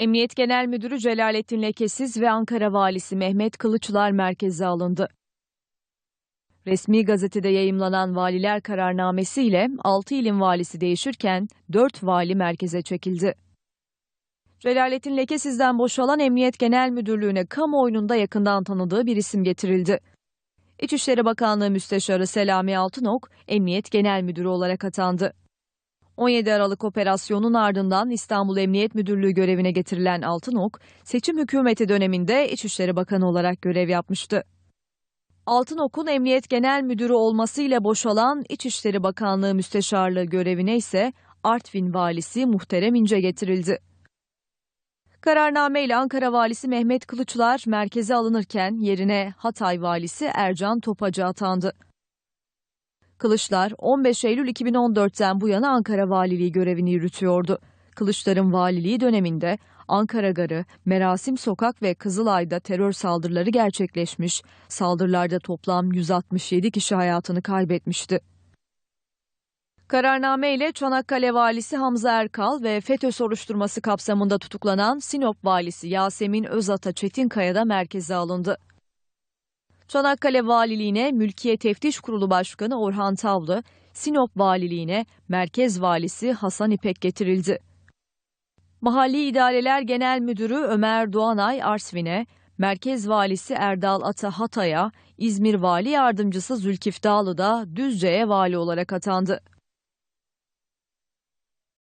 Emniyet Genel Müdürü Celalettin Lekesiz ve Ankara Valisi Mehmet Kılıçlar merkeze alındı. Resmi gazetede yayımlanan valiler kararnamesiyle 6 ilin valisi değişirken 4 vali merkeze çekildi. Celalettin Lekesiz'den boşalan Emniyet Genel Müdürlüğü'ne kamuoyunun da yakından tanıdığı bir isim getirildi. İçişleri Bakanlığı Müsteşarı Selami Altınok, Emniyet Genel Müdürü olarak atandı. 17 Aralık operasyonun ardından İstanbul Emniyet Müdürlüğü görevine getirilen Altınok, seçim hükümeti döneminde İçişleri Bakanı olarak görev yapmıştı. Altınok'un Emniyet Genel Müdürü olmasıyla boşalan İçişleri Bakanlığı Müsteşarlığı görevine ise Artvin Valisi Muhterem İnce getirildi. Kararname ile Ankara Valisi Mehmet Kılıçlar merkeze alınırken yerine Hatay Valisi Ercan Topacı atandı. Kılıçlar 15 Eylül 2014'ten bu yana Ankara Valiliği görevini yürütüyordu. Kılıçlar'ın valiliği döneminde Ankara Garı, Merasim Sokak ve Kızılay'da terör saldırıları gerçekleşmiş, saldırılarda toplam 167 kişi hayatını kaybetmişti. Kararname ile Çanakkale Valisi Hamza Erkal ve FETÖ soruşturması kapsamında tutuklanan Sinop Valisi Yasemin Özata Çetinkaya da merkeze alındı. Çanakkale Valiliğine Mülkiye Teftiş Kurulu Başkanı Orhan Tavlı, Sinop Valiliğine Merkez Valisi Hasan İpek getirildi. Mahalli İdareler Genel Müdürü Ömer Doğanay Arsvin'e, Merkez Valisi Erdal Ata Hatay'a, İzmir Vali Yardımcısı Zülkif Dağlı da Düzce'ye vali olarak atandı.